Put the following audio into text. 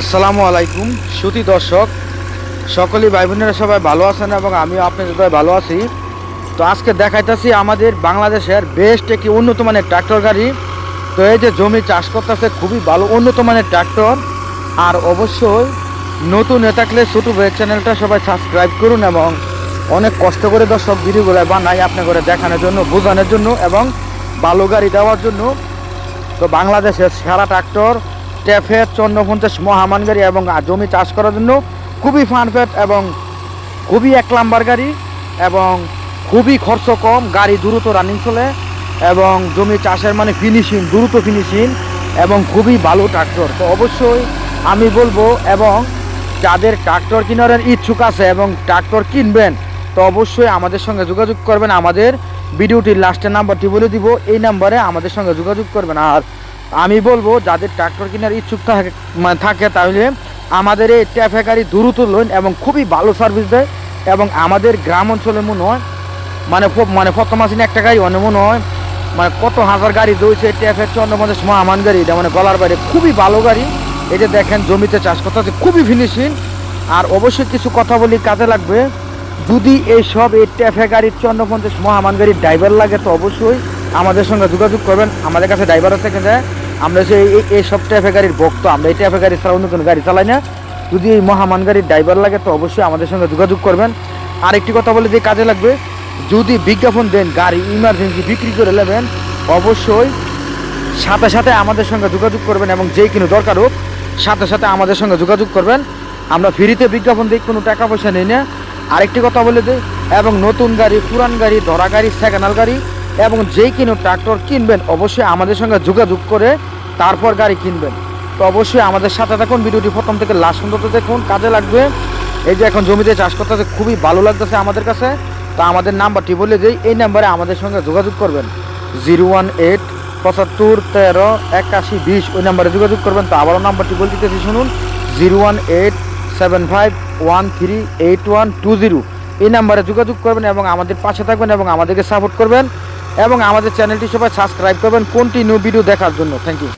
আসসালামু আলাইকুম। সুতি দর্শক, সকলেই ভাই বোনেরা সবাই ভালো আছেন এবং আমিও আপনাদের সবাই ভালো আছি। তো আজকে দেখাইতেছি আমাদের বাংলাদেশের বেস্ট একটি উন্নত মানের ট্রাক্টর গাড়ি। তো এই যে জমি চাষ করতেছে, খুবই ভালো উন্নত মানের ট্রাক্টর আর অবশ্যই নতুন হয়ে থাকলে ছোটো চ্যানেলটা সবাই সাবস্ক্রাইব করুন এবং অনেক কষ্ট করে দর্শক ভিডিওগুলো বানাই আপনার করে দেখানোর জন্য, বোঝানোর জন্য এবং ভালো গাড়ি দেওয়ার জন্য। তো বাংলাদেশের সেরা ট্রাক্টর ট্যাফের চন্দ্রপঞ্চাশ মহামান গাড়ি এবং জমি চাষ করার জন্য খুবই ফানফেট এবং খুবই এক নাম্বার গাড়ি এবং খুবই খরচ কম, গাড়ি দ্রুত রানিং চলে এবং জমি চাষের মানে ফিনিশিং দ্রুত ফিনিশিং এবং খুবই ভালো ট্রাক্টর তো অবশ্যই আমি বলব এবং যাদের ট্রাক্টর কেনার ইচ্ছুক আছে এবং ট্রাক্টর কিনবেন, তো অবশ্যই আমাদের সঙ্গে যোগাযোগ করবেন। আমাদের ভিডিওটির লাস্টের নাম্বারটি বলে দিব, এই নাম্বারে আমাদের সঙ্গে যোগাযোগ করবেন। আর আমি বলব, যাদের ট্রাক্টর কেনার ইচ্ছুক থাকে মানে থাকে, তাহলে আমাদের এই ট্যাফে গাড়ি দ্রুত লোন এবং খুবই ভালো সার্ভিস দেয় এবং আমাদের গ্রাম অঞ্চলে মনে হয় মানে মানে প্রথম আসেনি একটা গাড়ি অনেক মনে হয় মানে কত হাজার গাড়ি দৌড়ছে ট্যাফের চন্দ্রপঞ্চাশ মহামান গাড়ি, এটা মানে গলার বাইরে খুবই ভালো গাড়ি। যে দেখেন, জমিতে চাষ করতে হচ্ছে, খুবই ফিনিশিং আর অবশ্যই কিছু কথা বলি, কাজে লাগবে। যদি এই সব এই ট্যাফে গাড়ির চন্দ্রপঞ্চাশ মহামান গাড়ির ড্রাইভার লাগে, তো অবশ্যই আমাদের সঙ্গে যোগাযোগ করবেন। আমাদের কাছে ড্রাইভার থেকে যায় আমরা যে এই সব ট্যাফে গাড়ির ভক্ত, আমরা এই ট্যাফে গাড়ি ছাড়া অন্য কোনো গাড়ি চালাই না। যদি এই মহামান গাড়ির ড্রাইভার লাগে, তো অবশ্যই আমাদের সঙ্গে যোগাযোগ করবেন। আর একটি কথা বলে দিয়ে কাজে লাগবে, যদি বিজ্ঞাপন দেন, গাড়ি ইমার্জেন্সি বিক্রি করে নেবেন, অবশ্যই সাথে সাথে আমাদের সঙ্গে যোগাযোগ করবেন এবং যেই কিনো দরকার হোক, সাথে সাথে আমাদের সঙ্গে যোগাযোগ করবেন। আমরা ফ্রিতে বিজ্ঞাপন দিই, কোনো টাকা পয়সা নেই না। আরেকটি কথা বলে দিই এবং নতুন গাড়ি, পুরান গাড়ি, ধরা গাড়ি সেকেন্ড গাড়ি এবং যেই কিনো ট্রাক্টর কিনবেন, অবশ্যই আমাদের সঙ্গে যোগাযোগ করে তারপর গাড়ি কিনবেন। তো অবশ্যই আমাদের সাথে থাকুন, ভিডিওটি প্রথম থেকে লাস্ট পর্যন্ত দেখুন, কাজে লাগবে। এই যে এখন জমিতে চাষ করতেছে, খুবই ভালো লাগতেছে আমাদের কাছে। তো আমাদের নাম্বারটি বলে দিই, এই নাম্বারে আমাদের সঙ্গে যোগাযোগ করবেন। জিরো ওয়ান এইট পঁচাত্তর তেরো একাশি বিশ, ওই নাম্বারে যোগাযোগ করবেন। তো আবারও নাম্বারটি বলে দিতেছি, শুনুন, zero one eight seven five one three eight one two zero. এই নাম্বারে যোগাযোগ করবেন এবং আমাদের পাশে থাকবেন এবং আমাদেরকে সাপোর্ট করবেন। এবং আমাদের চ্যানেলটি সবাই সাবস্ক্রাইব করবেন কন্টিনিউ ভিডিও দেখার জন্য। Thank you